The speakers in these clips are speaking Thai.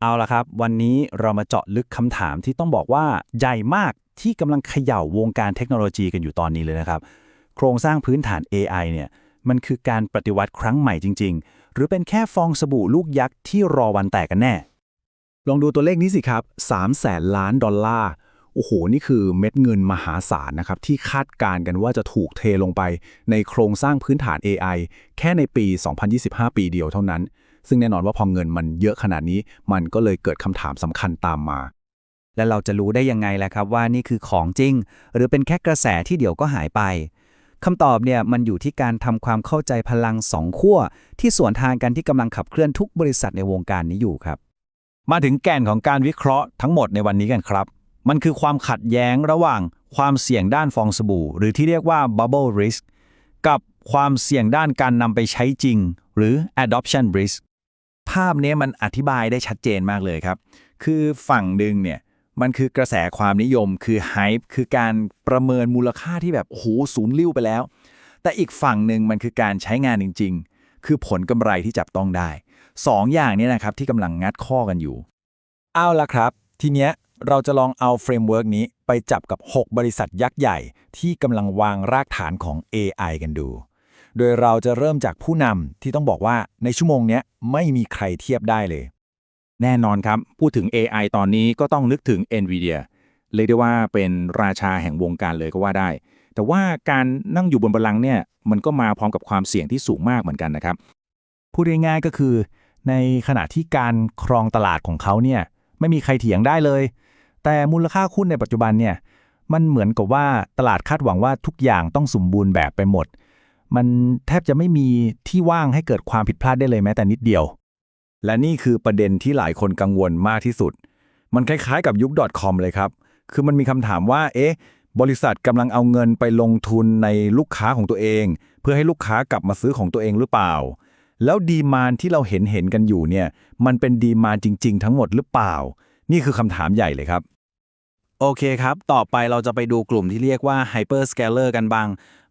เอาละครับ วันนี้เรามาเจาะลึกคำถามที่ต้องบอกว่าใหญ่มากที่กำลังเขย่าวงการเทคโนโลยีกันอยู่ตอนนี้เลยนะครับ โครงสร้างพื้นฐาน AI เนี่ยมันคือการปฏิวัติครั้งใหม่จริง ๆ หรือเป็นแค่ฟองสบู่ลูกยักษ์ที่รอวันแตกกันแน่ ลองดูตัวเลขนี้สิครับ3แสนล้านดอลลาร์ โอ้โห นี่คือเม็ดเงินมหาศาลนะครับ ที่คาดการณ์กันว่าจะถูกเทลงไปในโครงสร้างพื้นฐาน AI แค่ในปี 2025 ปีเดียวเท่านั้น ซึ่งแน่นอนว่าพอเงินมันเยอะขนาดนี้ มันก็เลยเกิดคำถามสำคัญตามมา แล้วเราจะรู้ได้ยังไงล่ะครับว่านี่คือของจริง หรือเป็นแค่กระแสที่เดี๋ยวก็หายไปคำตอบเนี่ยมันอยู่ที่การทำความเข้าใจพลังสองขั้วที่สวนทางกันที่กำลังขับเคลื่อนทุกบริษัทในวงการนี้อยู่ครับ มาถึงแก่นของการวิเคราะห์ทั้งหมดในวันนี้กันครับ มันคือความขัดแย้งระหว่างความเสี่ยงด้านฟองสบู่ หรือที่เรียกว่า bubble risk กับความเสี่ยงด้านการนำไปใช้จริง หรือ adoption risk ภาพนี้มันอธิบายได้ชัดเจนมากเลยครับ คือฝั่งหนึ่งเนี่ยมันคือกระแสความนิยม คือไฮป์คือการประเมินมูลค่าที่แบบโอ้โหศูนย์ลิ้วไปแล้ว แต่อีกฝั่งหนึ่งมันคือการใช้งานจริง ๆ คือผลกำไรที่จับต้องได้สองอย่างนี้นะครับที่กำลังงัดข้อกันอยู่ เอาละครับ ทีเนี้ยเราจะลองเอาเฟรมเวิร์กนี้ไปจับกับ 6 บริษัทยักษ์ใหญ่ที่กำลังวางรากฐานของ AI กันดู โดยเราจะเริ่มจากผู้นำที่ต้องบอกว่าในชั่วโมงนี้ไม่มีใครเทียบได้เลย แน่นอนครับ พูดถึง AI ตอนนี้ก็ต้องนึกถึง NVIDIA เรียกได้ว่าเป็นราชาแห่งวงการเลยก็ว่าได้ แต่ว่าการนั่งอยู่บนบัลลังก์เนี่ย มันก็มาพร้อมกับความเสี่ยงที่สูงมากเหมือนกันนะครับ พูดง่ายๆก็คือ ในขณะที่การครองตลาดของเขาเนี่ยไม่มีใครเถียงได้เลย แต่มูลค่าหุ้นในปัจจุบันเนี่ยมันเหมือนกับว่าตลาดคาดหวังว่าทุกอย่างต้องสมบูรณ์แบบไปหมด มันแทบจะไม่มีที่ว่างให้เกิดความผิดพลาดได้เลยแม้แต่นิดเดียว และนี่คือประเด็นที่หลายคนกังวลมากที่สุด มันคล้ายๆกับยุค .com เลยครับ คือมันมีคำถามว่า เอ๊ะ บริษัทกำลังเอาเงินไปลงทุนในลูกค้าของตัวเอง เพื่อให้ลูกค้ากลับมาซื้อของตัวเองหรือเปล่า แล้วดีมานที่เราเห็นเห็นกันอยู่เนี่ย มันเป็นดีมานจริง ๆ ทั้งหมดหรือเปล่า นี่คือคำถามใหญ่เลยครับ โอเคครับ ต่อไปเราจะไปดูกลุ่มที่เรียกว่า hyperscaler กันบ้าง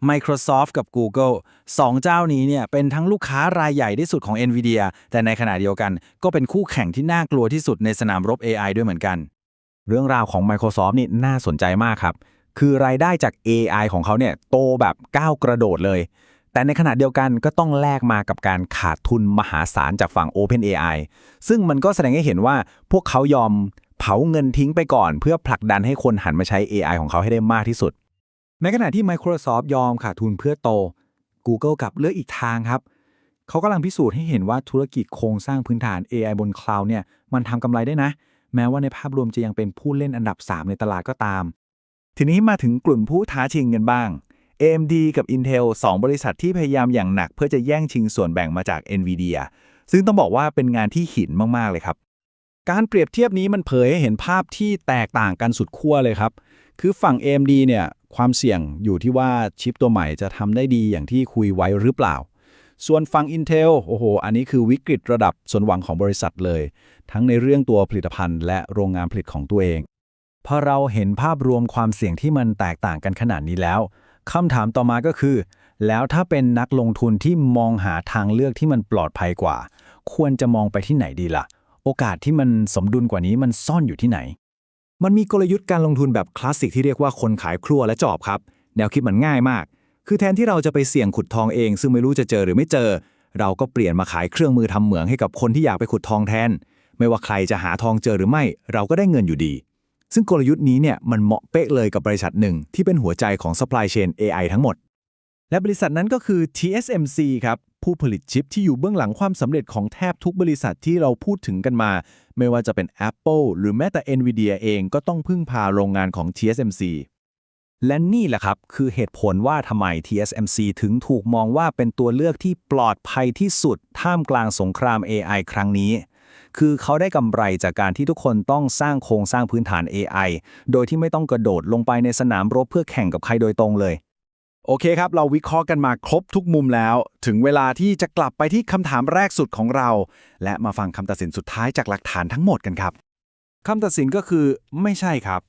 Microsoft กับ Google สองเจ้านี้เนี่ยเป็นทั้งลูกค้ารายใหญ่ที่สุดของ NVIDIA แต่ในขณะเดียวกัน ก็เป็นคู่แข่งที่น่ากลัวที่สุดในสนามรบ AI ด้วยเหมือนกัน เรื่องราวของ Microsoft นี่น่าสนใจมากครับ คือรายได้จาก AI ของเขาเนี่ยโตแบบก้าวกระโดดเลย แต่ในขณะเดียวกันก็ต้องแลกมากับการขาดทุนมหาศาลจากฝั่ง OpenAI ซึ่งมันก็แสดงให้เห็นว่าพวกเขายอม เผาเงินทิ้งไปก่อน เพื่อผลักดันให้คนหันมาใช้ AI ของเขาให้ได้มากที่สุด ในขณะที่ Microsoft ยอมขาดทุนเพื่อโต Google กับเลือกอีกทางครับ เขากำลังพิสูจน์ให้เห็นว่าธุรกิจโครงสร้างพื้นฐาน AI บนคลาวด์เนี่ยมันทำกำไรได้นะ แม้ว่าในภาพรวมจะยังเป็นผู้เล่นอันดับ 3 ในตลาดก็ตาม ทีนี้มาถึงกลุ่มผู้ท้าชิงกันบ้าง AMD กับ Intel 2 บริษัทที่พยายามอย่างหนัก เพื่อจะแย่งชิงส่วนแบ่งมาจาก NVIDIA ซึ่งต้องบอกว่าเป็นงานที่หินมาก ๆ เลยครับ การเปรียบเทียบนี้มันเผยให้เห็นภาพที่แตกต่างกันสุดขั้วเลยครับ คือฝั่ง AMD เนี่ยความเสี่ยงอยู่ที่ว่าชิปตัวใหม่จะทำได้ดีอย่างที่คุยไว้หรือเปล่า ส่วนฝั่ง Intel โอ้โห อันนี้คือวิกฤตระดับสนหวังของบริษัทเลย ทั้งในเรื่องตัวผลิตภัณฑ์และโรงงานผลิตของตัวเอง พอเราเห็นภาพรวมความเสี่ยงที่มันแตกต่างกันขนาดนี้แล้วคำถามต่อมาก็คือ แล้วถ้าเป็นนักลงทุนที่มองหาทางเลือกที่มันปลอดภัยกว่า ควรจะมองไปที่ไหนดีล่ะ โอกาสที่มันสมดุลกว่านี้มันซ่อนอยู่ที่ไหน มันมีกลยุทธ์การลงทุนแบบคลาสสิกที่เรียกว่าคนขายครัวและจอบครับ แนวคิดมันง่ายมาก คือแทนที่เราจะไปเสี่ยงขุดทองเอง ซึ่งไม่รู้จะเจอหรือไม่เจอ เราก็เปลี่ยนมาขายเครื่องมือทำเหมืองให้กับคนที่อยากไปขุดทองแทน ไม่ว่าใครจะหาทองเจอหรือไม่ เราก็ได้เงินอยู่ดี ซึ่งกลยุทธ์นี้เนี่ยมันเหมาะเป๊ะเลยกับบริษัทหนึ่งที่เป็นหัวใจของ supply chain AI ทั้งหมด และบริษัทนั้นก็คือ TSMC ครับ ผู้ผลิตชิปที่อยู่เบื้องหลังความสำเร็จของแทบทุกบริษัทที่เราพูดถึงกันมา ไม่ว่าจะเป็น Apple หรือแม้แต่ Nvidia เองก็ต้องพึ่งพาโรงงานของ TSMC และนี่แหละครับ คือเหตุผลว่าทำไม TSMC ถึงถูกมองว่าเป็นตัวเลือกที่ปลอดภัยที่สุด ท่ามกลางสงคราม AI ครั้งนี้ คือเขาได้กำไรจากการที่ทุกคนต้องสร้างโครงสร้างพื้นฐาน AI โดยที่ไม่ต้องกระโดดลงไปในสนามรบเพื่อแข่งกับใครโดยตรงเลย โอเคครับ เราวิเคราะห์กันมาครบทุกมุมแล้ว ถึงเวลาที่จะกลับไปที่คำถามแรกสุดของเรา และมาฟังคำตัดสินสุดท้ายจากหลักฐานทั้งหมดกันครับคำตัดสินก็คือไม่ใช่ครับ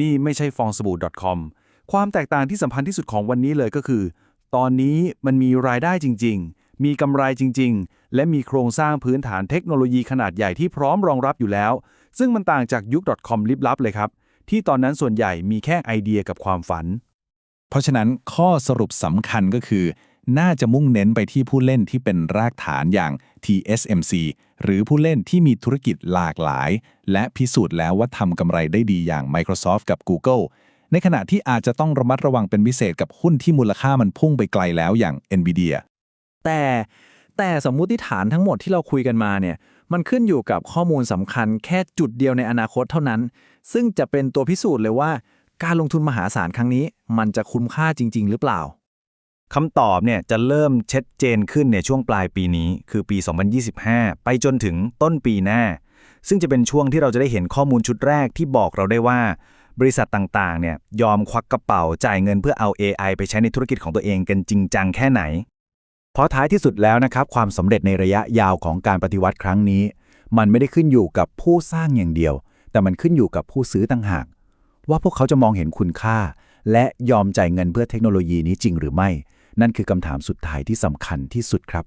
นี่ไม่ใช่ฟองสบู่ .com ความแตกต่างที่สำคัญที่สุดของวันนี้เลยก็คือ ตอนนี้มันมีรายได้จริง ๆ มีกำไรจริง ๆ และมีโครงสร้างพื้นฐานเทคโนโลยีขนาดใหญ่ที่พร้อมรองรับอยู่แล้ว ซึ่งมันต่างจากยุค .com ลิบลับเลยครับ ที่ตอนนั้นส่วนใหญ่มีแค่ไอเดียกับความฝัน เพราะฉะนั้นข้อสรุปสำคัญก็คือ น่าจะมุ่งเน้นไปที่ผู้เล่นที่เป็นรากฐานอย่าง TSMC หรือผู้เล่นที่มีธุรกิจหลากหลาย และพิสูจน์แล้วว่าทำกำไรได้ดีอย่าง Microsoft กับ Google ในขณะที่อาจจะต้องระมัดระวังเป็นพิเศษกับหุ้นที่มูลค่ามันพุ่งไปไกลแล้วอย่าง Nvidia แต่แต่สมมุติฐานทั้งหมดที่เราคุยกันมาเนี่ยมันขึ้นอยู่กับข้อมูลสำคัญแค่จุดเดียวในอนาคตเท่านั้น ซึ่งจะเป็นตัวพิสูจน์เลยว่า การลงทุนมหาศาลครั้งนี้ มันจะคุ้มค่าจริง ๆ หรือเปล่าคำตอบเนี่ยจะเริ่มชัดเจนขึ้นในช่วงปลายปีนี้ คือปี 2025 ไปจนถึงต้นปีหน้า ซึ่งจะเป็นช่วงที่เราจะได้เห็นข้อมูลชุดแรกที่บอกเราได้ว่า บริษัทต่างๆ เนี่ยยอมควักกระเป๋าจ่ายเงินเพื่อเอา AI ไปใช้ในธุรกิจของตัวเองกันจริงจังแค่ไหน เพราะท้ายที่สุดแล้วนะครับความสำเร็จในระยะยาวของการปฏิวัติครั้งนี้ มันไม่ได้ขึ้นอยู่กับผู้สร้างอย่างเดียว แต่มันขึ้นอยู่กับผู้ซื้อต่างหาก ว่าพวกเขาจะมองเห็นคุณค่า และยอมจ่ายเงินเพื่อเทคโนโลยีนี้จริงหรือไม่ นั่นคือคำถามสุดท้ายที่สำคัญที่สุดครับ